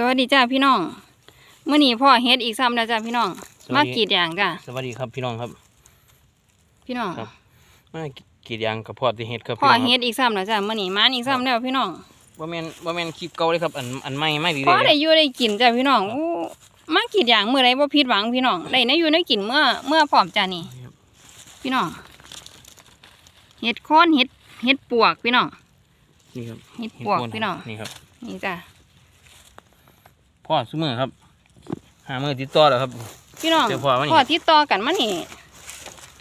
สวัสดีจ้าพี่น้องเมื่อนี้พ่อเฮ็ดอีกซ้ำแล้วจ้าพี่น้อง สวัสดีมากรีดอย่างจ้าสวัสดีครับพี่น้องครับ พี่น้อง ครับ มากรีดยางกับพ่อที่เฮ็ดครับพ่อพี่น้องเฮ็ครับดอีกซ้ำแล้วจ้าเมื่อนี้มาอีกซ้ำแล้วพี่น้องบ่แม่นบ่แม่นคลิปเก่าเลยครับอันอันใหม่ไม่ดีพ่อเลยได้อยู่ได้กินจ้าพี่น้องอู้มากรีดอย่างเมื่อไรบ่ผิดหวังพี่น้องได้ในอยู่ได้กินเมื่อเมื่อพร้อมจ้านี่ครับพี่น้องเฮ็ดค้อนเฮ็ดเฮ็ดปวกพี่น้องนี่ครับเฮ็ดเห็ปวกโคนพี่น้องนี่ครับนี่จ้า พ่อซุมื้อครับหามื้อติดต่อแล้วครับ พี่น้องเดี๋ยวพ่อมานี่ พ่อติดต่อกันมานี่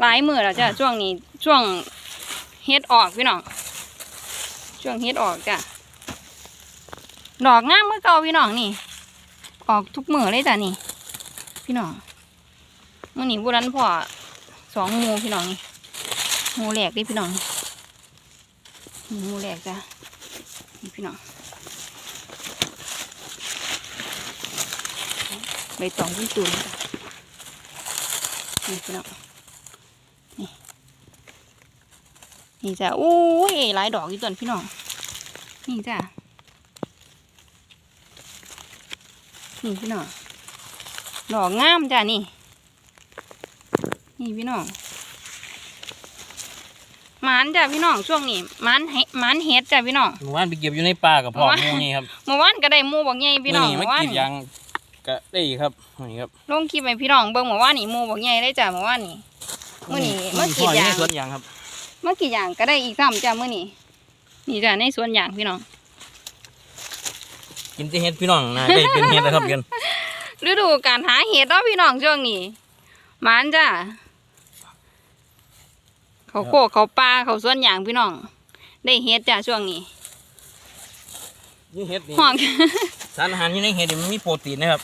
หลายมื้อแล้วจ้าช่วงนี้ช่วงเฮ็ดออกพี่น้องช่วงเฮ็ดออกจ้าดอกงามเมื่อเก่าพี่น้องนี่ ออกทุกมือเลยจ้ะนี่ พี่น้องมื่อนี้บุรันพ่อสองหมูพี่น้องนี่หมูแหลกเดิพี่น้องนี่หมูแหลกจ้ะนี่พี่น้อง บตองจุ่นๆจ้ะนี่พี่น้องนี่นี่จ้ะอู้ยหลายดอกอยู่ต้นพี่น้องนี่จ้ะนี่พี่น้องดอกงามจ้ะนี่ นี่พี่น้องหมานจ้ะพี่น้องช่วงนี้หมานเฮหมานเฮ็ดจ้ะพี่น้อง เมื่อวานไปเก็บอยู่ในป่ากับพ่อเมื่อวานหมู่นี่ครับ เมื่อวานก็ได้หมูบอกใหญ่พี่น้องมื้เมื่อมาวานกรีดยาง ก็ได้อีกครับนี่ครับลงคลิปให้พี่น้องเบิ่งเมื่อวานนี่หมูบอกใหญ่ได้จ้ะเมื่อวานนี่มื้อนี้มากรีดยางพ่ออในสวนยางครับเมื่อกี่อย่างก็ได้อีกซ้ำจ้ะมื้อนี้นี่จ้ะในสวนอย่างพี่น้อง กินแต่เฮ็ดพี่น้องนะได้เป็นเฮ็ดแล้วครับกันฤดูการหาเห็ดเนาะพี่น้องช่วงนี้หมานจ้ะเขาโคกเขาปลาเขาสวนอย่างพี่น้อง ได้เห็ดจ้ะช่วงนี้นี่เฮ็ดนี่ห้องสารอาหารอยู่ในเฮ็ดนี่มันมีโปรตีนนะครับ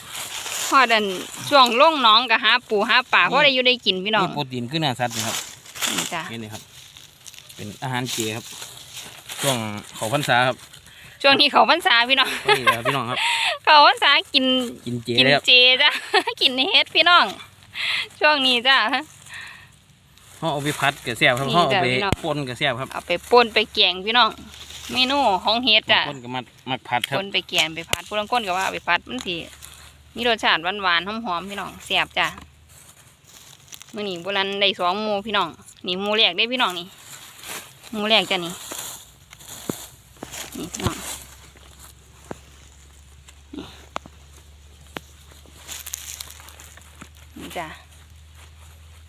พอดันช่วงล่งหน้องก็หาปูหาปลานี่เพราะได้อยู่ได้กินพี่น้องมีโปรตีนคือเนื้อสัตว์นี่ครับนี่จ้ะนี่นี่ครับ เป็นอาหารเจครับ ช่วงเขาพรรษาครับ ช่วงนี้เขาพรรษาพี่น้องก็นี่แหละครับพี่น้องครับ เขาพรรษากินกินเจกินเลยครับเจจ้ะกินเห็ดพี่น้อง ช่วงนี้จ้ะห่อเอาไปพัดกับแซ่บครับนี่ห่อเอาจ้ะไปพี่น้องปนกับแซ่บครับเอาไปป่นไปแกงพี่น้อง เมนูของเห็ดจ้ะปนกับมัดมักผัดครับคนไปแกงไปพัดผู้ลังคนก็ว่าเอาไปพัดมันสิมีรสชาติหวานๆหอมๆพี่น้องแซ่บจ้ะมื้อนี้โบราณได้สองหมูพี่น้องนี่หมูแรกได้พี่น้องนี่หมูแรกจ้ะนี่นี่พี่น้องนี่นี่จ้ะ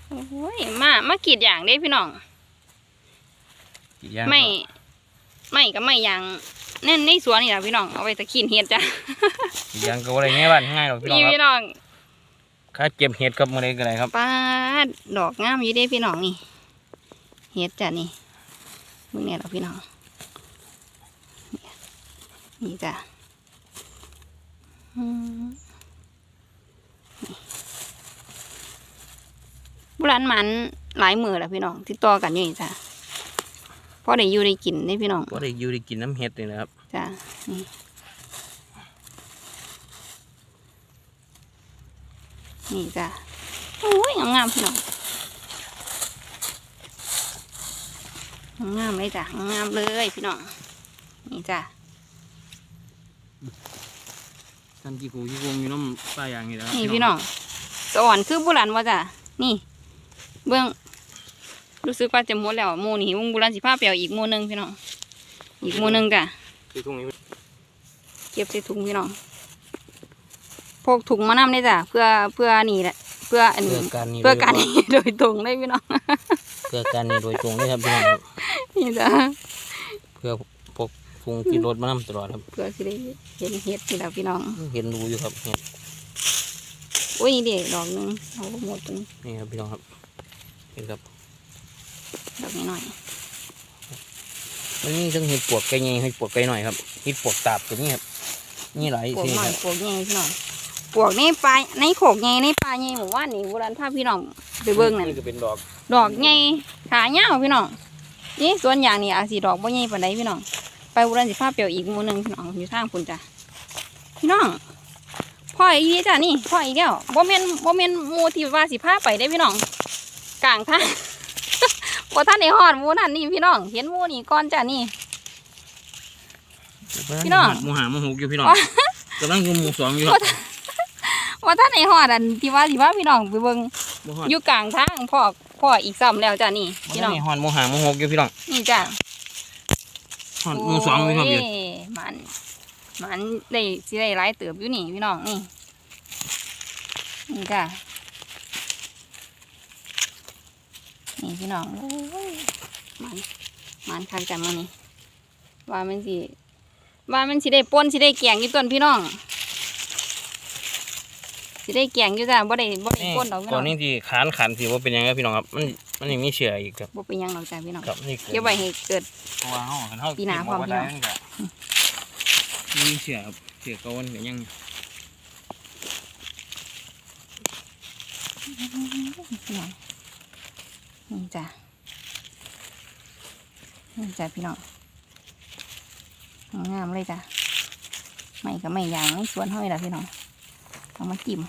โอ้ยมามากีดอย่างได้พี่น้องอีกอย่างไม่ ไม่ก็ไม่อย่างแน่นในสวนนี่แหละพี่น้องเอาไว้ตะกินเห็ดจ้ะอีกอย่างก็อะไรง่ายบ้านง่ายหรอกพี่น้องนี่ครับพี่น้องค่าเก็บเห็ดกับมื้อใดก็ได้ครับปาดดอกงามอยู่เด้พี่น้องนี่เห็ดจ้ะนี่มึงเนี่ยเหรอพี่น้องนี่จ้ะอืมนี่บุรันมันหลายมือแล้วพี่น้องติดต่อกันอยู่นี่จ้ะ พอได้อยู่ได้กินได้พี่น้องก็ได้อยู่ได้กินน้ำเห็ดนี่แหละครับจ้ะนี่นี่จ้ะโอ้ยงามๆพี่น้องงามเลยจ้ะงามเลยพี่น้องนี่จ้ะท่านกี่กูกี่วงอยู่น้ำป้าอย่างนี้แหละครับนี่พี่น้องสวรรค์คือบุรันว่าจ้ะนี่ เบื้อง รู้สึกว่าจะหมดแล้วหมูนี่วงบุรันสิผ้าเปียวอีกหมูหนึงพี่น้องอีกหมูหนึงจ้ะคือตรงนี้เก็บใส่ถุงพี่น้องพกถุงมานำได้จ้ะเพื่อเพื่อนี่แหละ เพื่ออันเพื่อการนี้เพื่อการนี้โดยตรงได้พี่น้องเพื่อการนี้โดยตรงเลยครับพี่น้องครับนี่จ้ะเพื่อพกพุงที่รถมานํตลอดครับเพื่อสิได้เห็นเห็ดนี่แหละพี่น้อง เห็นดูอยู่ครับเห็ดอุ้ยนี่เด็กดอกหนึงเอาหมดตรงนี้นี่ครับพี่น้องครับเห็นครับ ดอกนี้หน่อยมันมีทั้งเห็ดปวกไก่ใหญ่เห็ดปวกไก่หน่อยครับเห็ดปวกตาบตัวนี้ครับนี่หลายปวกสีหน่คอยรับปวกใหญ่พี่น้องปวกในปลาในโขกใหญ่ในปลาใหญ่หมู่บ้านนี่โบราณพาพี่น้องไปเบิ่งนั่นนี่ก็เป็นดอกดอกใหญ่ขาเหี่ยวพี่น้องนี่สวนยางนี่อาจสิดอกบ่ใหญ่ปานใดพี่น้องไปโบราณสิพาเปียวอีกหมู่หนึงพี่น้องอยู่ทางพุ่นจ้ะพี่น้องพ่ออีนี่จ้ะนี่พ่ออีกแล้วบ่แม่นบ่แม่นหมู่ที่ว่าสิพาไปได้พี่น้องกลางทาง บ่ทันได้ฮอดหมู่นั่นนี่พี่น้อง เห็นหมู่นี่ก่อนจ้ะนี่ พี่น้อง หมูหาหมูหูอยู่พี่น้องว้ากำลังกุมหมูสองอยู่ครับว่าท่านไหนหอดอันที่ว่าที่ว่าพี่น้องไปเบิ่งบ่ฮอดอยู่กลางทางพ่อพ่ออีกซ้ำแล้วจ้ะนี่พี่พี่น้น้อองงหอนหมูหางหมูหกอยู่พี่น้องนี่จ้ะหอนหมูสองอยู่ครับอยู่โอ้ยมันมันได้สิได้หลายเติบอยู่นี่พี่น้องนี่นี่จ้ะ นี่พี่น้องโอ้ยมันมันคักจังมื้อนี้ว่ามันสิว่ามันสิได้ป่นสิได้แกงอยู่ต้นพี่น้องสิได้แกงอยู่จ้ะบ่ได้บ่ได้นี่ป่นดอกพี่ก่น้ออนงนี้ที่ขานขันสิว่าเป็นยังไงพี่น้องครับ มันมันยังมีเชื่ออีกครับบ่เป็นหยังดอกจ้ะพี่น้องครับนี่เก็บไว้ให้เกิดเพราะว่าเฮาคันเฮาปีหน้าพร้อมพี่น้องเก็บไว้ได้มันก็มีเชื่อครับเชื่อเก่ามันก็ยังพี่น้อง นี่จ้ะนี่จ้ะพี่น้องงามเลยจ้ะไม่ก็ไม่ยางสวนห้อยละพี่น้องเอามาจิ้ม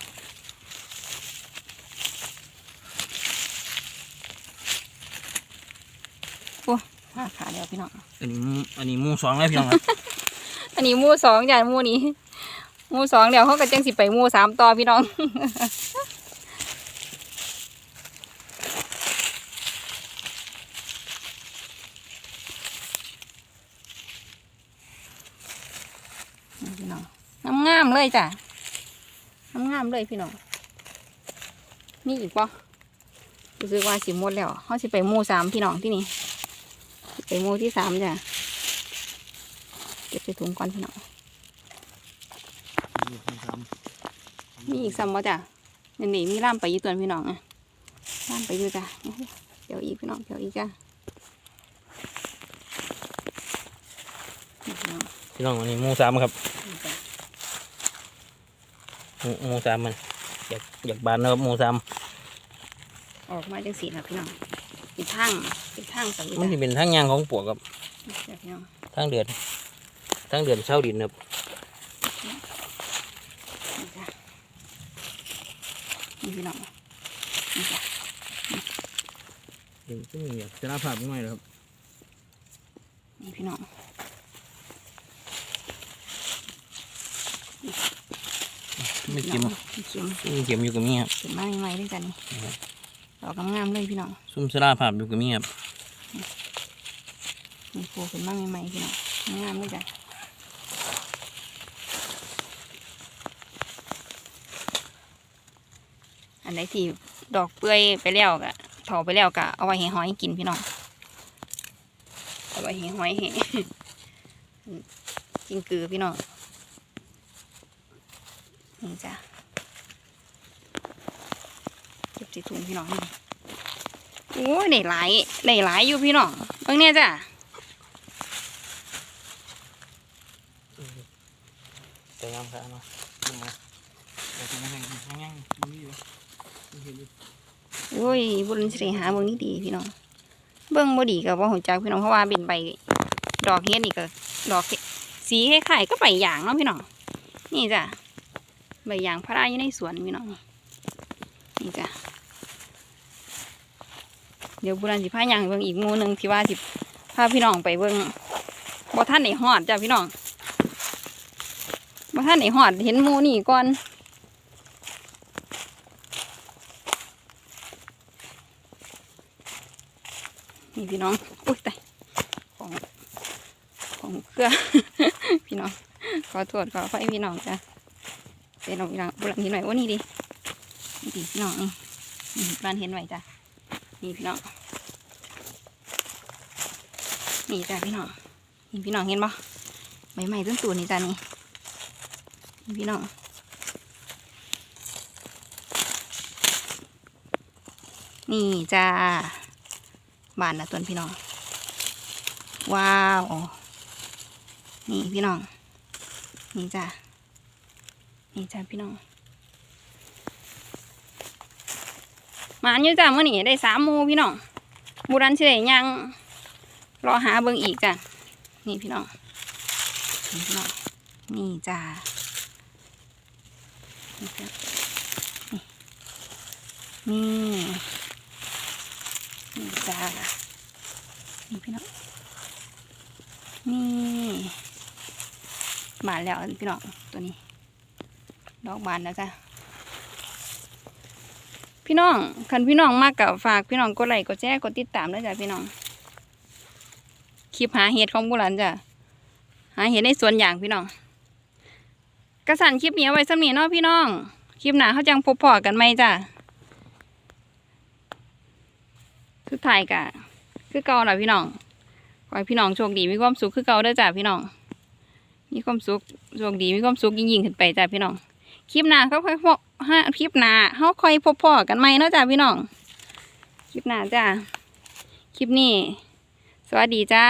โอ้ห้าขาเดียวพี่น้องอันนี้หมูอันนี้หมูสองแล้วพี่น้องครับอันนี้หมูสองจ้ะหมูนี้หมูสองเดี๋ยวเขาก็จังสิไปหมูสามต่อพี่น้อง นี่พี่น้องงาม ๆเลยจ้ะงามๆเลยพี่น้องนี่อีกปะรู้สึกว่าสิหมดแล้วเขาสิไปหมูสามพี่น้องที่นี่สิไปหมูที่สามจ้ะเก็บใส่ถุงก่อนพี่น้องมีอีกซ้ำบ่จ้ะนี่นี่มีล่ามไปอยี่ตัวพี่น้องอะล่ามไปอยู่จ้ะเดี๋ยวอีกพี่น้องเดี๋ยวอีกจ้ะนี่พี่น้องพี่น้องอันนี้หมูสามครับนี่จ้ะห มูหมูสามมันอยากอยากบานนะครับหมูสามออกมาจังสีนะพี่น้องเป็นทางเป็นทางสังมันจะเป็นทางยางของปวกครับพี่น้องทางเดือนทางเดือนเช่าดินครับนี่จ้ะนี่พี่น้องนี่จ้ะดินซึ่งอยากจะรับภาพง่ายเลยครับนี่พี่น้อง ไม่เก็บพี่เข็มไม่เก็บอยู่กับมีครับเข็มมากยังไงด้วยจ้ะนี่ดอกงามๆเลยพี่น้องซุ่มสลาภาพอยู่กับมีครับมีโผล่ขึ้นมาใหม่ๆพี่น้องงามเลยจ้ะอันไหนที่ดอกเปื่อยไปแล้วกะเผาไปแล้วกะเอาไว้ให้หอยกินพี่น้องเอาไว้ให้หอยให้กินกือพี่น้อง นี่จ้ะเก็บใส่ถุงพี่น้องนี่โอ้ยได้หลายได้หลายอยู่พี่น้องเบิ่งเนี่ยจ้ะแต่ยามครับเนาะขึ้นมาแต่ที่นั่นยังยังมีอยู่มีอยู่โอ้ยบุญสิหาเบิ่งนี่ดีพี่น้องเบิ่งบ่ดีก็บ่ฮู้จักพี่น้องเพราะว่าเป็นใบดอกเฮ็ดนี่ก็ดอกสีคล้ายๆก็ใบหยางเนาะพี่น้องนี่จ้ะ ใบยางพาราอยู่ในสวนพี่น้องนี่จ้ะเดี๋ยวบุรันสิพาย่างเบิ่งอีกมูหนึงที่ว่าสิพาพี่น้องไปเบิ่งบ่ทันได้ฮอดจ้ะพี่น้องบ่ทันได้ฮอดเห็นมูนี่ก่อนนี่พี่น้องอุ้ยตายของของเครือพี่น้องขอโทษขอไฟพี่น้องจ้ะ เป็นน้องพี่น้องบุหรันเห็นไหมว่านี่ดินี่ดิพี่น้องนี่บุรันเห็นไหมจ้ะนี่พี่น้องนี่จ้ะพี่น้องนี่พี่น้องเห็นปะใบไม้ต้นตัวนี่จ้ะนี่นี่พี่น้องนี่จ้าบานนะต้นพี่น้อง ว้าว นี่พี่น้อง นี่จ้ะ นี่จ้ะพี่น้องหมาอยู่จ้ะเมื่อนี้ได้สามหมูพี่น้องบุรันเฉยยังรอหาเบิ่งอีกจ้ะนี่พี่น้องนี่พี่น้องนี่จ้ะนี่นี่จ้านี่พี่น้องนี่บาแล้วพี่น้องตัวนี้ ดอกบานนะจ้ะพี่น้องคันพี่น้องมากกับฝากพี่น้องกดไลค์กดแชร์กดติดตามด้วยจ้ะพี่น้องคลิปหาเห็ดของบุรันจ้ะหาเห็ดในสวนอย่างพี่น้องกระสันคลิปนี้เอาไว้สำนีเนาะพี่น้อง คลิปหนาเขาจังพบพอกันไหมจ้ะสุดท้ายกะ คือเก่าแหละพี่น้องขอให้พี่น้องโชคดีมีความสุขคือเก่าด้อจ้ะพี่น้องมีความสุขโชคดีมีความสุขยิ่งๆขึ้นไปจ้ะพี่น้อง คลิปหน้าเขาค่อยพบห้าคลิปหน้าเขาค่อยพบพ่อกันไหมเนาะจ้าพี่น้อง คลิปหน้าจ้า คลิปนี้ สวัสดีจ้า